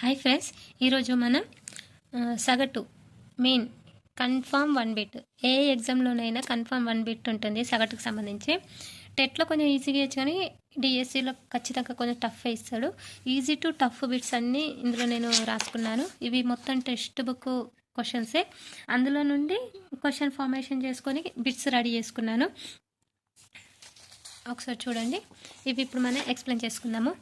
Hi friends ఈరోజు మనం సగటు మెయిన్ కన్ఫామ్ వన్ బిట్ ఏ ఎగ్జామ్లోనైనా కన్ఫామ్ వన్ బిట్ ఉంటుంది సగటుకు సంబంధించి. టెట్లో కొంచెం ఈజీగా ఇచ్చు కానీ డిఎస్సిలో ఖచ్చితంగా కొంచెం టఫ్ ఇస్తాడు. ఈజీ టు టఫ్ బిట్స్ అన్నీ ఇందులో నేను రాసుకున్నాను. ఇవి మొత్తం టెక్స్ట్ బుక్ క్వశ్చన్సే అందులో నుండి క్వశ్చన్ ఫార్మేషన్ చేసుకొని బిట్స్ రెడీ చేసుకున్నాను. ఒకసారి చూడండి. ఇవి ఇప్పుడు మనం ఎక్స్ప్లెయిన్ చేసుకుందాము.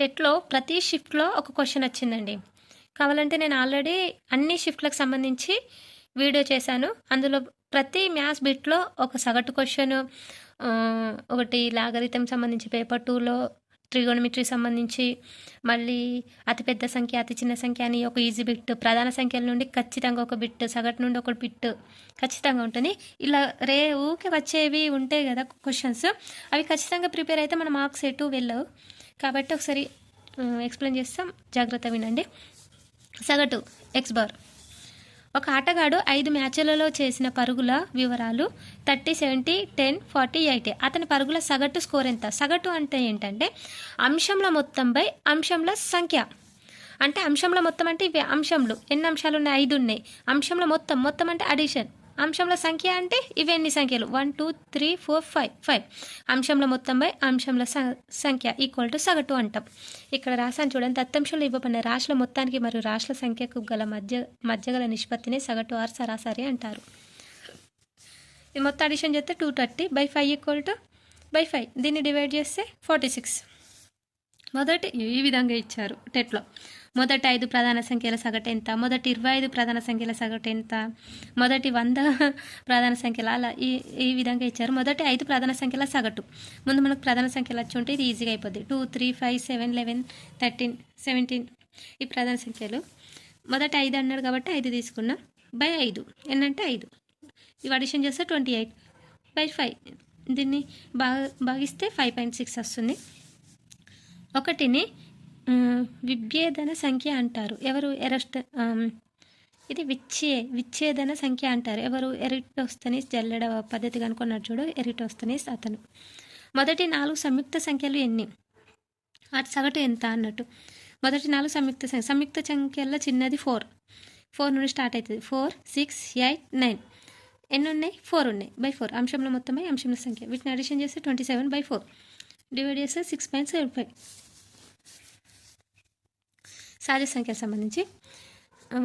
టెట్లో ప్రతి షిఫ్ట్లో ఒక క్వశ్చన్ వచ్చిందండి. కావాలంటే నేను ఆల్రెడీ అన్ని షిఫ్ట్లకు సంబంధించి వీడియో చేశాను. అందులో ప్రతి మ్యాథ్స్ బిట్లో ఒక సగటు క్వశ్చన్ ఒకటి లాగరితం సంబంధించి పేపర్ టూలో ట్రిగోనమిట్రీ సంబంధించి మళ్ళీ అతిపెద్ద సంఖ్య అతి చిన్న సంఖ్య అని ఒక ఈజీ బిట్ ప్రధాన సంఖ్యల నుండి ఖచ్చితంగా ఒక బిట్ సగటు నుండి ఒక బిట్ ఖచ్చితంగా ఉంటుంది. ఇలా రే ఊకే వచ్చేవి ఉంటాయి కదా క్వశ్చన్స్ అవి ఖచ్చితంగా ప్రిపేర్ అయితే మన మార్క్స్ ఎటు వెళ్ళవు. కాబట్టి ఒకసారి ఎక్స్ప్లెయిన్ చేస్తాం. జాగ్రత్త వినండి. సగటు ఎక్స్ బార్ ఒక ఆటగాడు ఐదు మ్యాచ్లలో చేసిన పరుగుల వివరాలు thirty seventy ten forty eighty. అతని పరుగుల సగటు స్కోర్ ఎంత? సగటు అంటే ఏంటంటే అంశంల మొత్తం బై అంశంల సంఖ్య. అంటే అంశంల మొత్తం అంటే ఇవి అంశంలు. ఎన్ని అంశాలు ఉన్నాయి? ఐదు ఉన్నాయి. అంశంల మొత్తం మొత్తం అంటే అడిషన్ అంశంల సంఖ్య అంటే ఇవి ఎన్ని సంఖ్యలు? One two three four five five అంశంల మొత్తం బై అంశంల సంఖ్య ఈక్వల్ టు సగటు అంటాం. ఇక్కడ రాసాను చూడండి దత్తంశంలో ఇవ్వబడిన రాశుల మొత్తానికి మరియు రాశుల సంఖ్యకు గల మధ్య మధ్య గల నిష్పత్తిని సగటు ఆర్ సరాసరి అంటారు. ఇది మొత్తం అడిషన్ చేస్తే two thirty by five equal to by five దీన్ని డివైడ్ చేస్తే ఫార్టీ సిక్స్ మొదటి ఈ విధంగా ఇచ్చారు. టెట్లో. మొదటి ఐదు ప్రధాన సంఖ్యల సగటు ఎంత? మొదటి ఇరవై ఐదు ప్రధాన సంఖ్యల సగటు ఎంత? మొదటి వంద ప్రధాన సంఖ్యల అలా ఈ ఈ విధంగా ఇచ్చారు. మొదటి ఐదు ప్రధాన సంఖ్యల సగటు. ముందు మనకు ప్రధాన సంఖ్యలు వచ్చి ఉంటే ఇది ఈజీగా అయిపోద్ది. Two three five seven eleven thirteen seventeen ఈ ప్రధాన సంఖ్యలు. మొదటి ఐదు అన్నాడు కాబట్టి ఐదు తీసుకున్నాం బై ఐదు. ఎన్నంటే ఐదు. ఇవి అడిషన్ చేస్తే ట్వంటీ ఎయిట్ బై ఫైవ్ దీన్ని బాగా భాగిస్తే ఫైవ్ పాయింట్ సిక్స్ వస్తుంది. ఒకటిని విభేదన సంఖ్య అంటారు. ఎవరు ఎరస్ట్ ఇది విచ్చే విచ్ఛేదన సంఖ్య అంటారు. ఎవరు ఎరిటోస్తనీస్ జల్లెడ పద్ధతి కనుక్కున్నాడు చూడు ఎరిటోస్తనీస్ అతను. మొదటి నాలుగు సంయుక్త సంఖ్యలు ఎన్ని? అటు సగటు ఎంత అన్నట్టు. మొదటి నాలుగు సంయుక్త సంఖ్య సంయుక్త సంఖ్యల్లో చిన్నది ఫోర్. ఫోర్ నుండి స్టార్ట్ అవుతుంది. Four six eight nine. ఎన్ని ఉన్నాయి? ఫోర్ ఉన్నాయి. By four. అంశంలో మొత్తమై అంశంలో సంఖ్య. వీటిని అడిషన్ చేస్తే twenty seven by four. Divide చేస్తే సిక్స్ పాయింట్ సెవెన్ ఫైవ్. సహజ సంఖ్యలకు సంబంధించి.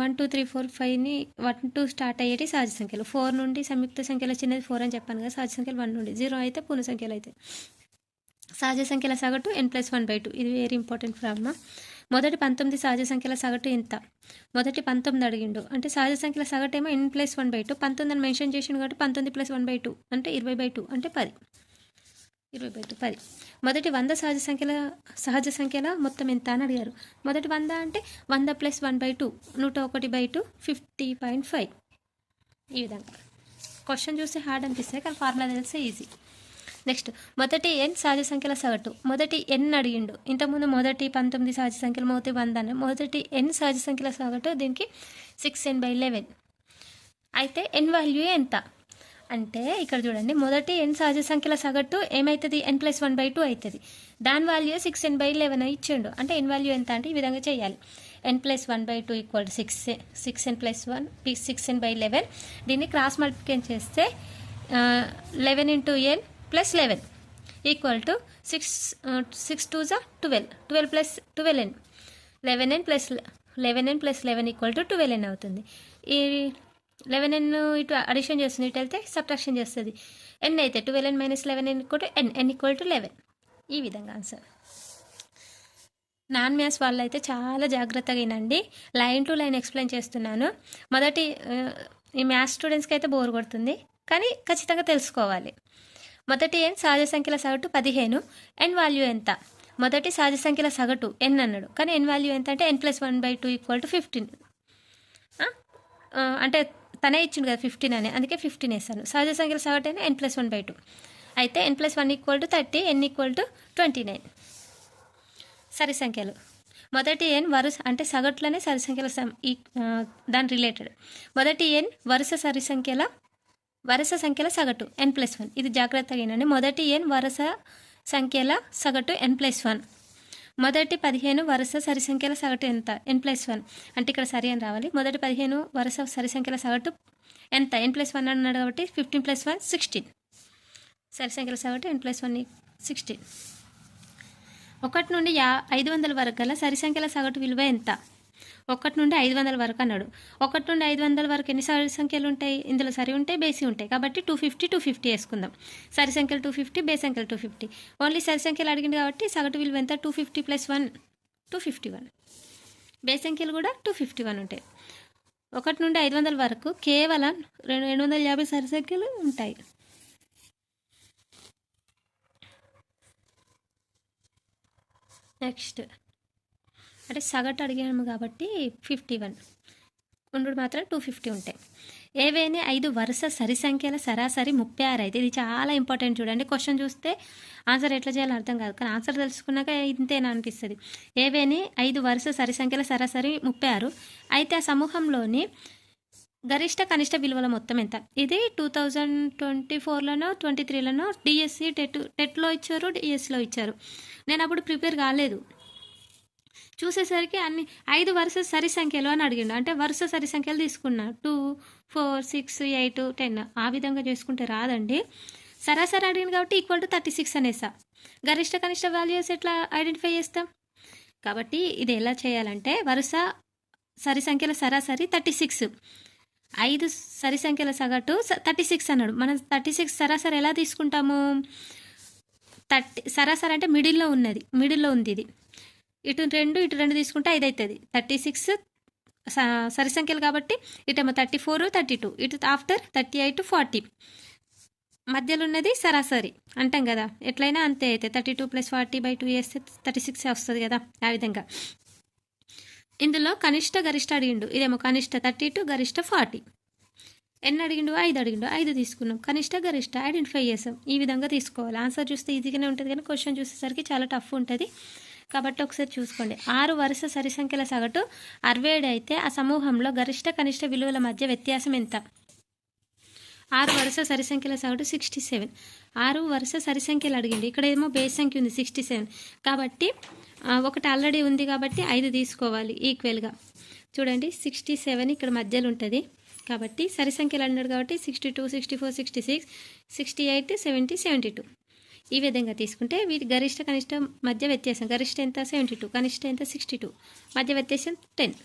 వన్ టూ త్రీ ఫోర్ ఫైవ్ని వన్ టూ స్టార్ట్ అయ్యేటి సహజ సంఖ్యలు. ఫోర్ నుండి సంయుక్త సంఖ్యలో చిన్నది ఫోర్ అని చెప్పాను కదా సహజ సంఖ్యలు వన్ నుండి. జీరో అయితే పూర్ణ సంఖ్యలు అయితే. సహజ సంఖ్యల సగటు N plus one by two. ఇది వెరీ ఇంపార్టెంట్ ప్రాబ్లమ్ మొదటి పంతొమ్మిది సహజ సంఖ్యల సగటు ఎంత? మొదటి పంతొమ్మిది అడిగిండు. అంటే సహజ సంఖ్యల సగటు ఏమో N plus one by two. పంతొమ్మిది అని మెన్షన్ చేసిండు కాబట్టి పంతొమ్మిది ప్లస్ వన్ బై టూ అంటే ఇరవై బై టూ అంటే పది. ఇరవై బై టూ పది. మొదటి వంద సహజ సంఖ్యల సహజ సంఖ్యల మొత్తం ఎంత అని అడిగారు. మొదటి వంద అంటే వంద ప్లస్ వన్ బై టూ నూట ఒకటి by two fifty point five. ఈ విధంగా. క్వశ్చన్ చూస్తే హార్డ్ అనిపిస్తుంది కానీ ఫార్ములా తెలిస్తే ఈజీ. నెక్స్ట్ మొదటి ఎన్ సహజ సంఖ్యల సగటు. మొదటి ఎన్ అడిగిండు. ఇంతకుముందు మొదటి పంతొమ్మిది సహజ సంఖ్యలు మొదటి వంద అని మొదటి ఎన్ సహజ సంఖ్యల సగటు దీనికి సిక్స్ ఎన్ బై లెవెన్ అయితే ఎన్ వాల్యూ ఎంత? అంటే ఇక్కడ చూడండి మొదటి ఎన్ సహజ సంఖ్యల సగటు ఏమవుతుంది N plus one by two అవుతుంది దాని value six N by eleven ఇచ్చిండు. అంటే ఎన్ వాల్యూ ఎంత అంటే ఈ విధంగా చేయాలి. N plus one by two equal six six N plus one six N by eleven దీన్ని క్రాస్ మల్టిప్లికేషన్ చేస్తే eleven into N plus eleven equal to six six two జా twelve twelve plus twelve N eleven N plus eleven N plus eleven equal to twelve N అవుతుంది. ఈ eleven ఎన్ ఇటు addition చేస్తుంది ఇటు వెళ్తే subtraction చేస్తుంది. N అయితే twelve N minus eleven N equal to N N equal to eleven ఈ విధంగా ఆన్సర్ నాన్ మ్యాథ్స్ వాళ్ళు అయితే చాలా జాగ్రత్తగా అయినండి లైన్ టు లైన్ ఎక్స్ప్లెయిన్ చేస్తున్నాను. మొదటి ఈ మ్యాథ్స్ స్టూడెంట్స్కి అయితే బోర్ కొడుతుంది. కానీ ఖచ్చితంగా తెలుసుకోవాలి. మొదటి ఎన్ సహజ సంఖ్యల సగటు పదిహేను. ఎన్ వాల్యూ ఎంత? మొదటి సహజ సంఖ్యల సగటు ఎన్ అన్నాడు. కానీ ఎన్ వాల్యూ ఎంత అంటే N plus one by two equal to fifteen అంటే తనే ఇచ్చిండు కదా ఫిఫ్టీన్ అని. అందుకే ఫిఫ్టీన్ వేస్తాను. సహజ సంఖ్యల సగటు అయినా N plus one by two అయితే N plus one equal to thirty N equal to twenty nine సరి సంఖ్యలు. మొదటి ఎన్ వరుస అంటే సగట్లోనే సరి సంఖ్యల సం- ఈ దాని రిలేటెడ్ మొదటి ఎన్ వరుస సరి సంఖ్యల వరుస సంఖ్యల సగటు ఎన్ ప్లస్ వన్ ఇది జాగ్రత్తగా ఏంటంటే మొదటి ఎన్ వరుస సంఖ్యల సగటు ఎన్ ప్లస్ వన్ మొదటి పదిహేను వరుస సరిసంఖ్యల సగటు ఎంత? ఎన్ ప్లస్ వన్ అంటే ఇక్కడ సరి అని రావాలి. మొదటి పదిహేను వరుస సరిసంఖ్యల సగటు ఎంత? ఎన్ ప్లస్ వన్ అన్నాడు కాబట్టి ఫిఫ్టీన్ ప్లస్ వన్ సిక్స్టీన్ సరిసంఖ్యల సగటు ఎన్ ప్లస్ వన్ సిక్స్టీన్ ఒకటి నుండి యా ఐదు వందల వరకు గల సరిసంఖ్యల సగటు విలువ ఎంత? ఒకటి నుండి ఐదు వందల వరకు అన్నాడు. ఒకటి నుండి ఐదు వందల వరకు ఎన్ని సరి సంఖ్యలు ఉంటాయి? ఇందులో సరి ఉంటాయి బేసి ఉంటాయి. కాబట్టి టూ ఫిఫ్టీ టూ ఫిఫ్టీ వేసుకుందాం. సరి సంఖ్యలు టూ ఫిఫ్టీ బేస్ సంఖ్యలు టూ ఫిఫ్టీ ఓన్లీ సరి సంఖ్యలు అడిగింది కాబట్టి సగటు విలువ ఎంత? Two fifty plus one two fifty one base సంఖ్యలు కూడా టూ ఫిఫ్టీ వన్ ఉంటాయి. ఒకటి నుండి ఐదు వందల వరకు కేవలం రెండు రెండు వందల యాభై సరి సంఖ్యలు ఉంటాయి. నెక్స్ట్ అంటే సగటు అడిగాము కాబట్టి ఫిఫ్టీ వన్ ఉండు మాత్రం టూ ఫిఫ్టీ ఉంటాయి ఏవైనా ఐదు వరుస సరి సంఖ్యల సరాసరి ముప్పై ఆరు అయితే ఇది చాలా ఇంపార్టెంట్ చూడండి. క్వశ్చన్ చూస్తే ఆన్సర్ ఎట్లా చేయాలో అర్థం కాదు. కానీ ఆన్సర్ తెలుసుకున్నాక ఇంతేనా అనిపిస్తుంది. ఏవైనా ఐదు వరుస సరి సంఖ్యల సరాసరి ముప్పై ఆరు అయితే ఆ సమూహంలోని గరిష్ట కనిష్ట విలువల మొత్తం ఎంత? ఇది టూ థౌజండ్ ట్వంటీ ఫోర్లోనో ట్వంటీ త్రీలోనో డిఎస్సి టెట్ టెట్లో ఇచ్చారు డిఎస్సిలో ఇచ్చారు. నేను అప్పుడు ప్రిపేర్ కాలేదు. చూసేసరికి అన్ని ఐదు వరుస సరి సంఖ్యలు అని అడిగిండు. అంటే వరుస సరి సంఖ్యలు తీసుకున్నా. Two four six eight ten. ఆ విధంగా చేసుకుంటే రాదండి. సరాసరి అడిగింది కాబట్టి ఈక్వల్ టు థర్టీ సిక్స్ అనేసా. గరిష్ట కనిష్ట వాల్యూస్ ఎట్లా ఐడెంటిఫై చేస్తాం? కాబట్టి ఇది ఎలా చేయాలంటే వరుస సరి సంఖ్యల సరాసరి థర్టీ సిక్స్ ఐదు సరి సంఖ్యల సగటు థర్టీ సిక్స్ అన్నాడు. మనం థర్టీ సిక్స్ సరాసరి ఎలా తీసుకుంటాము? థర్టీ సరాసరి అంటే మిడిల్లో ఉన్నది. మిడిల్లో ఉంది ఇది. ఇటు రెండు ఇటు రెండు తీసుకుంటే ఐదు అవుతుంది థర్టీ సిక్స్ సరి సంఖ్యలు కాబట్టి ఇటేమో థర్టీ ఫోర్ థర్టీ టూ. ఇటు ఆఫ్టర్ థర్టీ ఎయిట్ ఫార్టీ. మధ్యలో ఉన్నది సరాసరి. అంటాం కదా. ఎట్లయినా అంతే అయితే. Thirty two plus forty by two వేస్తే థర్టీ సిక్స్ వస్తుంది కదా ఆ విధంగా. ఇందులో కనిష్ట గరిష్ట అడిగిండు. ఇదేమో కనిష్ట థర్టీ టూ గరిష్ట ఫార్టీ. ఎన్ని అడిగిండు ఐదు అడిగిండు. ఐదు తీసుకున్నాం. కనిష్ట గరిష్ట ఐడెంటిఫై చేసాం. ఈ విధంగా తీసుకోవాలి. ఆన్సర్ చూస్తే ఈజీగానే ఉంటుంది కానీ క్వశ్చన్ చూసేసరికి చాలా టఫ్ ఉంటుంది. కాబట్టి ఒకసారి చూసుకోండి. ఆరు వరుస సరి సంఖ్యల సగటు అరవై ఏడు అయితే ఆ సమూహంలో గరిష్ట కనిష్ట విలువల మధ్య వ్యత్యాసం ఎంత? ఆరు వరుస సరి సంఖ్యల సగటు సిక్స్టీ సెవెన్. ఆరు వరుస సరి సంఖ్యలు అడిగింది. ఇక్కడ ఏమో బేస్ సంఖ్య ఉంది సిక్స్టీ సెవెన్. కాబట్టి ఒకటి ఆల్రెడీ ఉంది కాబట్టి ఐదు తీసుకోవాలి ఈక్వల్గా చూడండి సిక్స్టీ సెవెన్ ఇక్కడ మధ్యలో ఉంటుంది. కాబట్టి సరి సంఖ్యలు అన్నాడు కాబట్టి sixty two sixty four sixty six sixty eight seventy seventy two ఈ విధంగా తీసుకుంటే వీటి గరిష్ట కనిష్ట మధ్య వ్యత్యాసం గరిష్ట ఎంత? సెవెంటీ టూ కనిష్ట ఎంత? సిక్స్టీ టూ మధ్య వ్యత్యాసం టెన్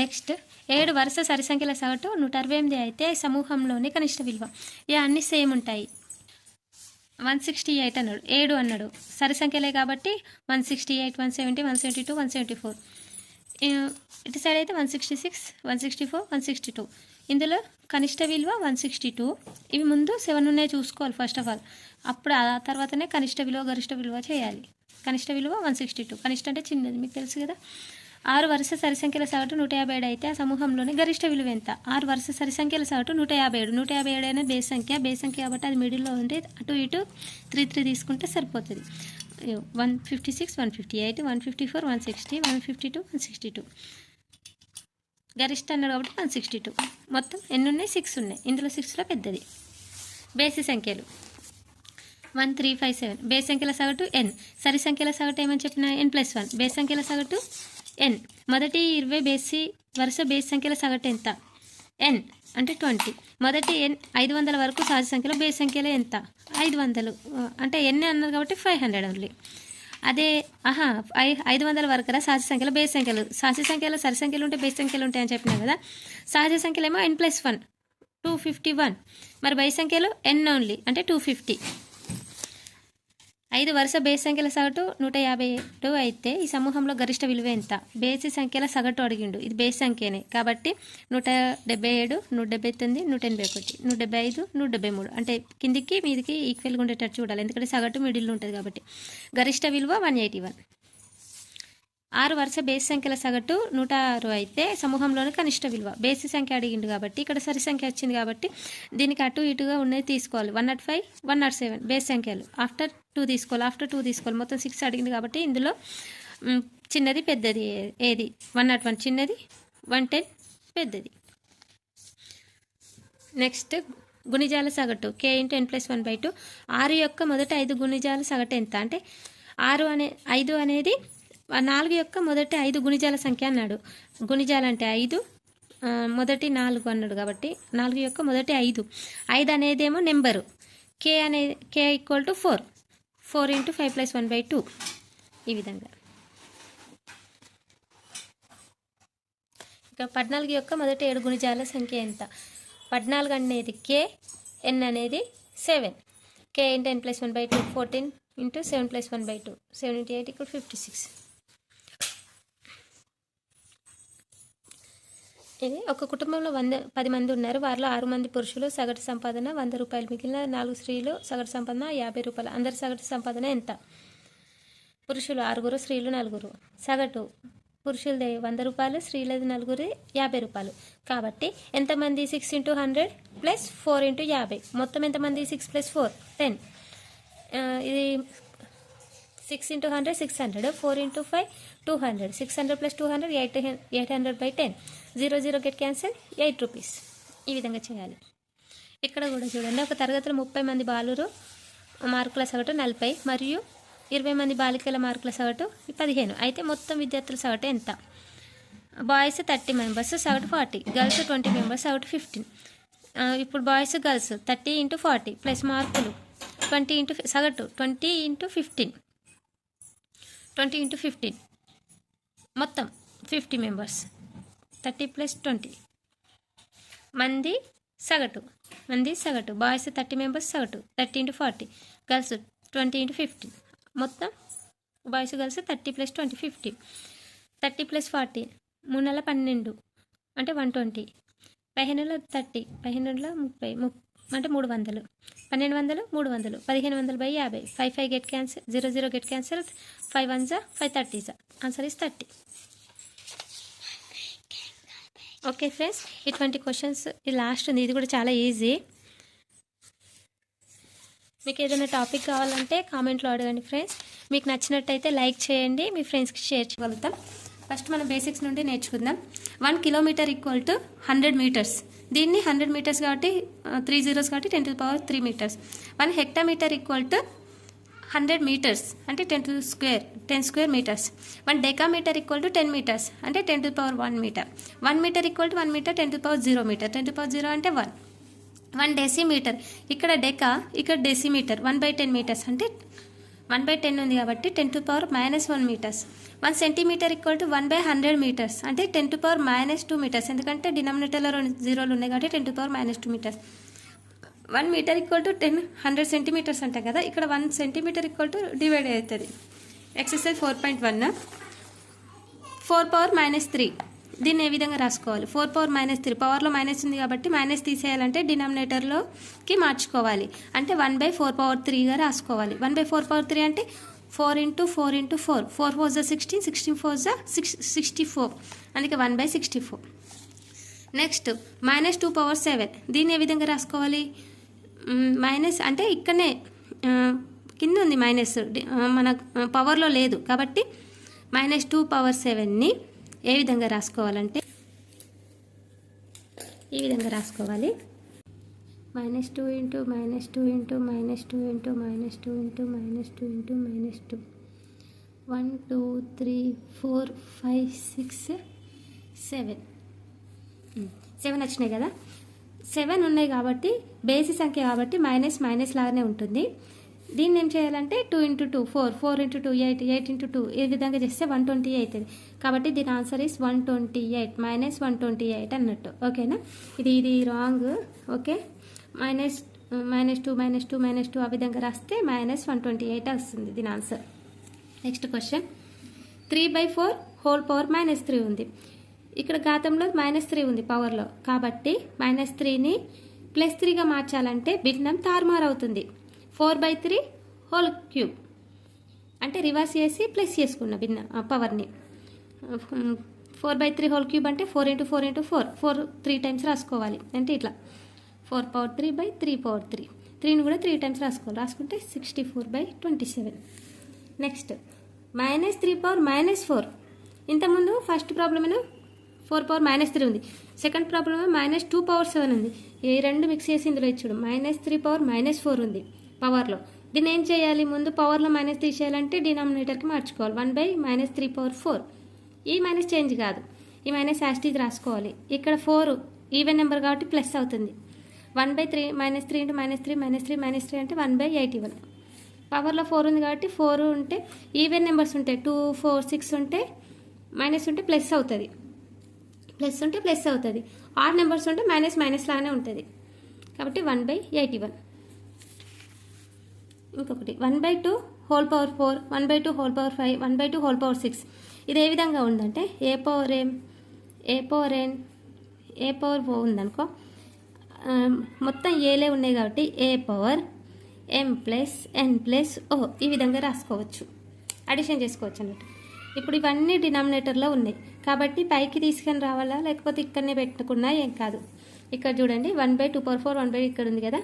నెక్స్ట్ ఏడు వరుస సరి సంఖ్యల సగటు నూట అరవై ఎనిమిది అయితే సమూహంలోని కనిష్ట విలువ. ఇక అన్నీ సేమ్ ఉంటాయి. వన్ సిక్స్టీ ఎయిట్ అన్నాడు. ఏడు అన్నాడు. సరి సంఖ్యలే కాబట్టి one sixty eight one seventy one seventy two one seventy four ఇటు సైడ్ అయితే one sixty six one sixty four one sixty two ఇందులో కనిష్ట విలువ వన్ సిక్స్టీ టూ ఇవి ముందు సెవెన్ ఉన్నాయి చూసుకోవాలి ఫస్ట్ ఆఫ్ ఆల్ అప్పుడు ఆ తర్వాతనే కనిష్ట విలువ గరిష్ట విలువ చేయాలి. కనిష్ట విలువ వన్ సిక్స్టీ టూ కనిష్ట అంటే చిన్నది మీకు తెలుసు కదా? ఆరు వరుస సరి సంఖ్యల సగటు నూట యాభై ఏడు అయితే ఆ సమూహంలోని గరిష్ట విలువ ఎంత? ఆరు వరుస సరి సంఖ్యల సగటు నూట యాభై ఏడు. నూట యాభై ఏడు అయినా బేస్ సంఖ్య బేస్ సంఖ్య కాబట్టి అది మిడిల్లో ఉంటే అటు ఇటు త్రీ త్రీ తీసుకుంటే సరిపోతుంది. One fifty six one fifty eight one fifty four one sixty one fifty two one sixty two గరిష్ట అన్నాడు కాబట్టి వన్ సిక్స్టీ టూ మొత్తం ఎన్ని ఉన్నాయి? సిక్స్ ఉన్నాయి. ఇందులో సిక్స్లో పెద్దది. బేసి సంఖ్యలు. వన్ త్రీ ఫైవ్ సెవెన్ బేస్ సంఖ్యల సగటు ఎన్ సరి సంఖ్యల సగటు ఏమని చెప్పిన ఎన్ ప్లస్ వన్ బేస్ సంఖ్యల సగటు ఎన్ మొదటి ఇరవై బేసి వరుస బేస్ సంఖ్యల సగటు ఎంత? ఎన్ అంటే ట్వంటీ మొదటి ఎన్ ఐదు వందల వరకు సహజ సంఖ్యలో బేస్ సంఖ్యలో ఎంత? ఐదు వందలు. అంటే ఎన్ని అన్నారు కాబట్టి ఫైవ్ హండ్రెడ్ ఓన్లీ అదే ఆహా ఐ ఐదు వందల వరకు సహజ సంఖ్యలో బేస్ సంఖ్యలు. సహజ సంఖ్యలో సరి సంఖ్యలు ఉంటే బేస్ సంఖ్యలు ఉంటాయని చెప్పినా కదా. సహజ సంఖ్యలు ఏమో N plus one two fifty one మరి బై సంఖ్యలో ఎన్ ఓన్లీ అంటే టూ ఫిఫ్టీ ఐదు వరుస బేస్ సంఖ్యల సగటు నూట యాభై ఏడు అయితే ఈ సమూహంలో గరిష్ట విలువ ఎంత? బేసి సంఖ్యల సగటు అడిగిండు. ఇది బేస్ సంఖ్యనే. కాబట్టి నూట డెబ్బై ఏడు నూట డెబ్బై తొమ్మిది నూట ఎనభై ఒకటి నూట డెబ్బై ఐదు నూట డెబ్బై మూడు. అంటే కిందికి మీదికి ఈక్వల్గా ఉండేటట్టు చూడాలి. ఎందుకంటే సగటు మిడిల్ ఉంటుంది కాబట్టి. గరిష్ట విలువ వన్ ఎయిటీ వన్ ఆరు వరుస బేస్ సంఖ్యల సగటు నూట ఆరు అయితే సమూహంలోని కనిష్ట విలువ. బేసి సంఖ్య అడిగిండు కాబట్టి ఇక్కడ సరి సంఖ్య వచ్చింది కాబట్టి దీనికి అటు ఇటుగా ఉన్నది తీసుకోవాలి. One nought five one nought seven base సంఖ్యలు. ఆఫ్టర్ టూ తీసుకోవాలి. ఆఫ్టర్ టూ తీసుకోవాలి. మొత్తం సిక్స్ అడిగింది కాబట్టి ఇందులో చిన్నది పెద్దది ఏది? వన్ నాట్ వన్ చిన్నది వన్ టెన్ పెద్దది. నెక్స్ట్ గుణిజాల సగటు. K into N plus one by two. ఆరు యొక్క మొదటి ఐదు గుణిజాల సగటు ఎంత? అంటే ఆరు అనే ఐదు అనేది నాలుగు యొక్క మొదటి ఐదు గుణిజాల సంఖ్య అన్నాడు. గుణిజాలు అంటే ఐదు మొదటి నాలుగు అన్నాడు కాబట్టి నాలుగు యొక్క మొదటి ఐదు. ఐదు అనేదేమో నెంబరు. కే అనే K equal to four. Four into five plus one by two. ఈ విధంగా. ఇక పద్నాలుగు యొక్క మొదటి ఏడు గుణిజాల సంఖ్య ఎంత? పద్నాలుగు అనేది కే ఎన్ అనేది seven. K in ten plus one by two fourteen into seven plus one by two. Seven into eight ఇక్కడ ఫిఫ్టీ సిక్స్. ఇది ఒక కుటుంబంలో వంద పది మంది ఉన్నారు. వారిలో ఆరు మంది పురుషులు. సగటు సంపాదన వంద రూపాయలు మిగిలిన నాలుగు స్త్రీలు. సగటు సంపాదన యాభై రూపాయలు. అందరి సగటు సంపాదన ఎంత? పురుషులు ఆరుగురు స్త్రీలు నలుగురు. సగటు పురుషులది వంద రూపాయలు స్త్రీలది నలుగురు యాభై రూపాయలు. కాబట్టి ఎంతమంది? Six into hundred plus four into యాభై. మొత్తం ఎంతమంది? Six plus four ten. ఇది six into hundred six hundred four into five two hundred six hundred plus two hundred eight eight hundred by ten zero zero get cancel eight rupees ఈ విధంగా చేయాలి. ఇక్కడ కూడా చూడండి ఒక తరగతిలో ముప్పై మంది బాలురు మార్కుల సగటు నలభై మరియు ఇరవై మంది బాలికల మార్కుల సగటు పదిహేను. అయితే మొత్తం విద్యార్థుల సగటు ఎంత? బాయ్స్ థర్టీ మెంబర్స్ సగటు ఫార్టీ. గర్ల్స్ ట్వంటీ మెంబర్స్ సగటు ఫిఫ్టీన్. ఇప్పుడు boys girls thirty into forty plus మార్కులు ట్వంటీ ఇంటూ సగటు twenty into fifteen. Twenty into fifteen. మొత్తం fifty members. Thirty plus twenty. మంది సగటు. మంది సగటు. బాయ్స్ థర్టీ మెంబర్స్ సగటు. Thirty into forty. Girls twenty into fifteen మొత్తం boys girls thirty plus twenty fifty. Thirty plus forty. మూడు నెలల పన్నెండు. అంటే వన్ ట్వంటీ. పదిహేను నెలల థర్టీ. పదిహేను నెలల ముప్పై. ముప్పై. అంటే మూడు వందలు. పన్నెండు వందలు మూడు వందలు. పదిహేను వందలు బై యాభై. Five five get cancel zero zero get cancel five one జా ఫైవ్ థర్టీ జా answer is thirty okay friends ఇటువంటి క్వశ్చన్స్ ఇది లాస్ట్ ఉంది ఇది కూడా చాలా ఈజీ మీకు ఏదైనా టాపిక్ కావాలంటే కామెంట్లో అడగండి ఫ్రెండ్స్ మీకు నచ్చినట్టయితే లైక్ చేయండి. మీ ఫ్రెండ్స్కి షేర్ చేయగలుగుతాం. ఫస్ట్ మనం బేసిక్స్ నుండి నేర్చుకుందాం. One kilometre equal to hundred metres. దీన్ని హండ్రెడ్ మీటర్స్ కాబట్టి త్రీ జీరోస్ కాబట్టి ten to power three metres. One hectometre equal to hundred metres అంటే ten to square ten square metres. One decametre equal to ten metres అంటే ten to power one metre. One metre equal to one metre ten to power zero metre. Ten to power zero అంటే one. One decimetre. ఇక్కడ deca ఇక్కడ decimetre one by ten metres అంటే one by ten ఉంది కాబట్టి ten to power minus one metres. One centimetre equal to one by hundred metres. అంటే ten to power minus two metres. ఎందుకంటే డినామినేటర్లో రెండు జీరోలు ఉన్నాయి కాబట్టి ten to power minus two metres. One metre equal to ten hundred centimetres అంటాం కదా ఇక్కడ one centimetre equal to divide అవుతుంది. Exercise four point one four power minus three దీన్ని ఏ విధంగా రాసుకోవాలి? Four power minus three. పవర్లో మైనస్ ఉంది కాబట్టి మైనస్ తీసేయాలంటే డినామినేటర్లోకి మార్చుకోవాలి. అంటే వన్ బై ఫోర్ పవర్ త్రీగా రాసుకోవాలి. One by four power three అంటే four into four into four. Four four జా సిక్స్టీన్ సిక్స్టీన్ ఫోర్ జా సిక్స్ సిక్స్టీ ఫోర్. అందుకే one by sixty four. Next minus two power seven. దీన్ని ఏ విధంగా రాసుకోవాలి? మైనస్ అంటే ఇక్కడనే కింద ఉంది మైనస్. మన పవర్లో లేదు కాబట్టి మైనస్ టూ పవర్ సెవెన్ని ఏ విధంగా రాసుకోవాలంటే ఈ విధంగా రాసుకోవాలి. Minus two into minus two into minus two into minus two into minus two into minus two. One two three four five six seven. Seven వచ్చినాయి కదా? సెవెన్ ఉన్నాయి కాబట్టి బేసి సంఖ్య కాబట్టి మైనస్ మైనస్ లాగానే ఉంటుంది. దీన్ని ఏం చేయాలంటే two into two four four into two eight eight into two ఈ విధంగా చేస్తే వన్ ట్వంటీ అవుతుంది. కాబట్టి దీని answer is one twenty eight minus one twenty eight అన్నట్టు. ఓకేనా ఇది ఇది wrong okay minus minus two minus two minus two ఆ విధంగా రాస్తే మైనస్ వన్ ట్వంటీ ఎయిట్ వస్తుంది దీని answer next question three by four whole power minus three ఉంది. ఇక్కడ ఘాతంలో మైనస్ త్రీ ఉంది పవర్లో కాబట్టి మైనస్ త్రీని ప్లస్ త్రీగా మార్చాలంటే భిన్నం తారుమారు అవుతుంది. Four by three whole cube. అంటే రివర్స్ చేసి ప్లస్ చేసుకున్న భిన్న పవర్ని. Four by three whole cube అంటే four into four into four. Four three times రాసుకోవాలి. అంటే ఇట్లా. Four power three by three power three. త్రీని కూడా త్రీ టైమ్స్ రాసుకోవాలి. రాసుకుంటే sixty four by twenty seven. Next. Minus three power minus four. ఇంతకుముందు first problem four power minus three ఉంది. Second problem minus two power seven ఉంది. ఈ రెండు mix చేసి ఇందులో ఇచ్చాడు. Minus three power minus four ఉంది. పవర్లో. దీన్ని ఏం చేయాలి? ముందు పవర్లో మైనస్ తీసేయాలంటే డినామినేటర్కి మార్చుకోవాలి. One by minus three power four ఈ మైనస్ చేంజ్ కాదు. ఈ మైనస్ యాస్టీజ్ రాసుకోవాలి. ఇక్కడ ఫోర్ ఈవెన్ నెంబర్ కాబట్టి ప్లస్ అవుతుంది. One by three minus three into minus three minus three minus three అంటే వన్ బై ఎయిటీ వన్ పవర్లో ఫోర్ ఉంది కాబట్టి ఫోర్ ఉంటే ఈవెన్ నెంబర్స్ ఉంటాయి టూ ఫోర్ సిక్స్ ఉంటే మైనస్ ఉంటే ప్లస్ అవుతుంది. ప్లస్ ఉంటే ప్లస్ అవుతుంది. ఆడ్ నెంబర్స్ ఉంటే మైనస్ మైనస్ లాగానే ఉంటుంది. కాబట్టి వన్ బై ఎయిటీ వన్ ఇంకొకటి. One by two whole power four one by two whole power five one by two whole power six. ఇది ఏ విధంగా ఉందంటే ఏ పవర్ ఏం ఏ పవర్ ఏం ఏ పవర్ ఓ ఉందనుకో మొత్తం ఏలే ఉన్నాయి కాబట్టి A power M plus N plus O ఈ విధంగా రాసుకోవచ్చు. అడిషన్ చేసుకోవచ్చు అన్నట్టు. ఇప్పుడు ఇవన్నీ డినామినేటర్లో ఉన్నాయి. కాబట్టి పైకి తీసుకొని రావాలా లేకపోతే ఇక్కడనే పెట్టుకున్నా ఏం కాదు. ఇక్కడ చూడండి one by two power four one by ఇక్కడ ఉంది కదా.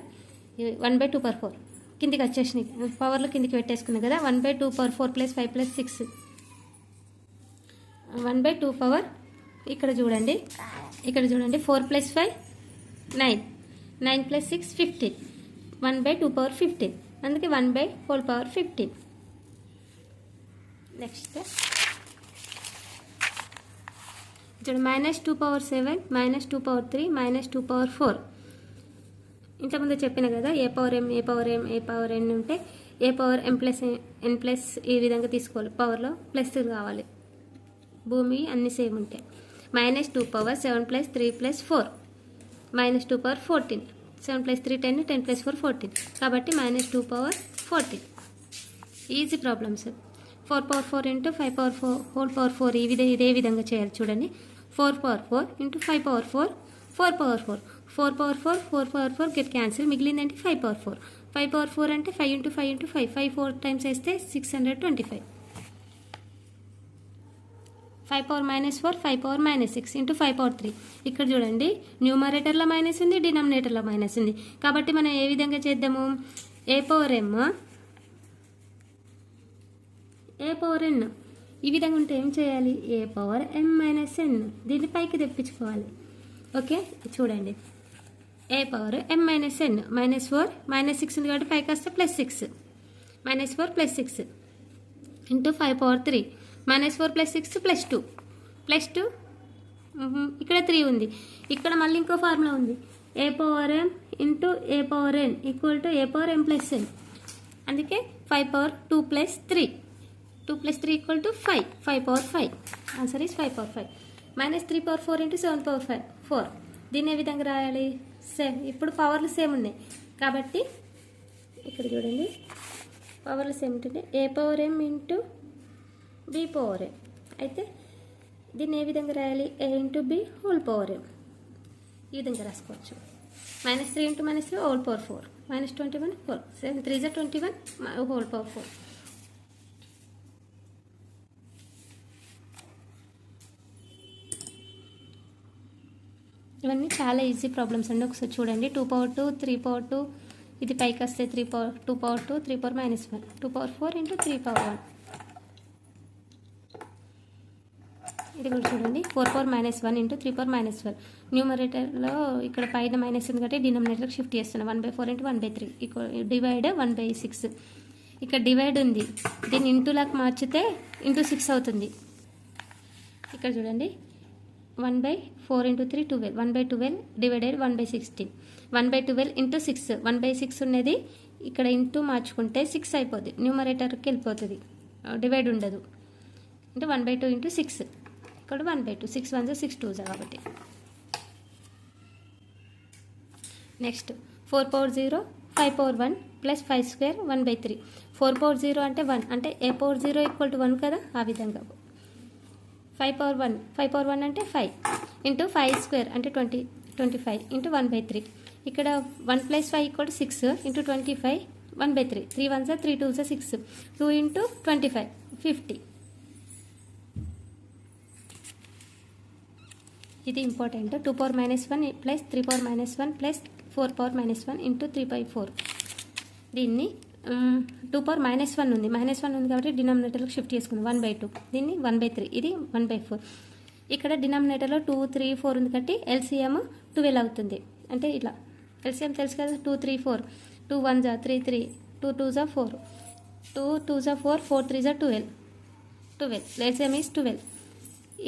One by two power four. కిందికి వచ్చేసినాయి. పవర్లు కిందికి పెట్టేసుకుంది కదా one by two power four plus five plus six one by two power ఇక్కడ చూడండి. ఇక్కడ చూడండి four plus five nine nine plus six fifteen one by two power fifteen అందుకే one by whole power fifteen next చూడండి minus two power seven minus two power three minus two power four ఇంతకుముందు చెప్పిన కదా A power M A power M A power N ఉంటే A power M plus N plus ఈ విధంగా తీసుకోవాలి. పవర్లో plus కావాలి. భూమి అన్ని సేమ్ ఉంటాయి minus two power seven plus three plus four minus two power fourteen seven plus three ten ten plus four fourteen కాబట్టి minus two power fourteen easy problems four power four into five power four whole power four ఈ విధంగా ఇదే విధంగా చేయాలి. చూడండి. Four power four into five power four four power four four power four four power four get cancel మిగిలిందంటే five power four. Five power four అంటే five into five into five. Five four times వేస్తే six hundred twenty five. Five power minus four five power minus six into five power three. ఇక్కడ చూడండి న్యూమరేటర్లో minus ఉంది డినామినేటర్లో minus ఉంది. కాబట్టి మనం ఏ విధంగా చేద్దాము? ఏ పవర్ ఎమ్ ఏ పవర్ ఎన్ ఈ విధంగా ఉంటే ఏం చేయాలి? ఏ పవర్ ఎం మైనస్ ఎన్ దీన్ని పైకి తెప్పించుకోవాలి. ఓకే? చూడండి. A power? M minus n minus four minus six ఉంది కాబట్టి ఫైవ్ కాస్త plus six minus four plus six into five power three minus four plus six plus two plus two ఇక్కడ three ఉంది. ఇక్కడ మళ్ళీ ఇంకో ఫార్ములా ఉంది. A power m into a power n equal to a power m plus n అందుకే five power two plus three two plus three equal to five five power five answer is five power five minus three power four into seven power five four దీన్ని ఏ విధంగా రాయాలి? Same ఇప్పుడు పవర్లు same ఉన్నాయి. కాబట్టి ఇక్కడ చూడండి. పవర్లు సేమ్ ఉంటుంది a power m into b power m అయితే దీన్ని ఏ విధంగా రాయాలి? A into b whole power m ఈ విధంగా రాసుకోవచ్చు. Minus three into minus three whole power four minus twenty one four seven three జా twenty one whole power four ఇవన్నీ చాలా ఈజీ ప్రాబ్లమ్స్ అండి. ఒకసారి చూడండి. Two power two three power two ఇది పైకి వస్తే three power two power two three power minus one two power four into three power one ఇది కూడా చూడండి. Four power minus one into three power minus one న్యూమరేటర్లో ఇక్కడ పైన minus ఉంది కాబట్టి డినామినేటర్కి షిఫ్ట్ చేస్తున్నాం. One by four into one by three divide one by six ఇక్కడ డివైడ్ ఉంది. దీన్ని ఇంటూ లాక్ మార్చితే ఇంటూ సిక్స్ అవుతుంది. ఇక్కడ చూడండి. One by four into three twelve one by twelve divided one by sixteen one by twelve into six one by six ఉన్నది ఇక్కడ ఇంటూ మార్చుకుంటే సిక్స్ అయిపోద్ది. న్యూమరేటర్కి వెళ్ళిపోతుంది. డివైడ్ ఉండదు. అంటే one by two into six ఇక్కడ one by two six one six two కాబట్టి. Next four power zero five power one plus five square one by three four power zero అంటే one అంటే a power zero equal to one కదా? ఆ విధంగా. Five power one five power one అంటే five into five square అంటే twenty twenty five into one by three ఇక్కడ one plus five equal six into twenty five one by three three one sir three two sir six two into twenty five fifty ఇది important two power minus one plus three power minus one plus four power minus one into three by four దీన్ని two power minus one ఉంది. Minus one ఉంది కాబట్టి డినామినేటర్కి shift చేసుకుంది. One by two. దీన్ని one by three. ఇది one by four. ఇక్కడ డినామినేటర్లో టూ త్రీ ఫోర్ ఉంది కాబట్టి ఎల్సిఎం ట్వెల్వ్ అవుతుంది. అంటే ఇట్లా. ఎల్సిఎం తెలుసు కదా? Two three four. Two one జా త్రీ త్రీ. టూ టూ జా ఫోర్. టూ టూ జా ఫోర్ ఫోర్ త్రీ జా twelve. Twelve. LCM is twelve.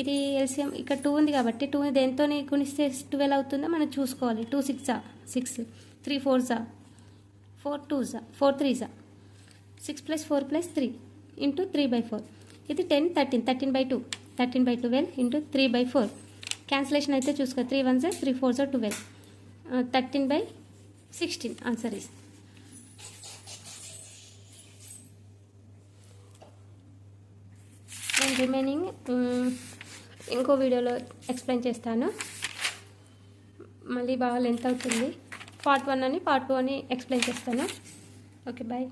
ఇది ఎల్సిఎం. ఇక్కడ టూ ఉంది కాబట్టి టూ దేంతో గుణిస్తే ట్వెల్వ్ అవుతుందో మనం చూసుకోవాలి. టూ సిక్స్ జా. సిక్స్. త్రీ ఫోర్ జా. ఫోర్ టూ జా ఫోర్ త్రీ జా. Six plus four plus three into three by four. ఇది ten thirteen thirteen by two. Thirteen by twelve into three by four. Cancellation అయితే చూసుకో three one జా three four జా twelve thirteen by sixteen answer is నేను remaining ఇంకో వీడియోలో explain చేస్తాను. మళ్ళీ బాగా లెంత్ అవుతుంది. పార్ట్ వన్ అని పార్ట్ టూ అని ఎక్స్ప్లెయిన్ చేస్తాను. Okay bye.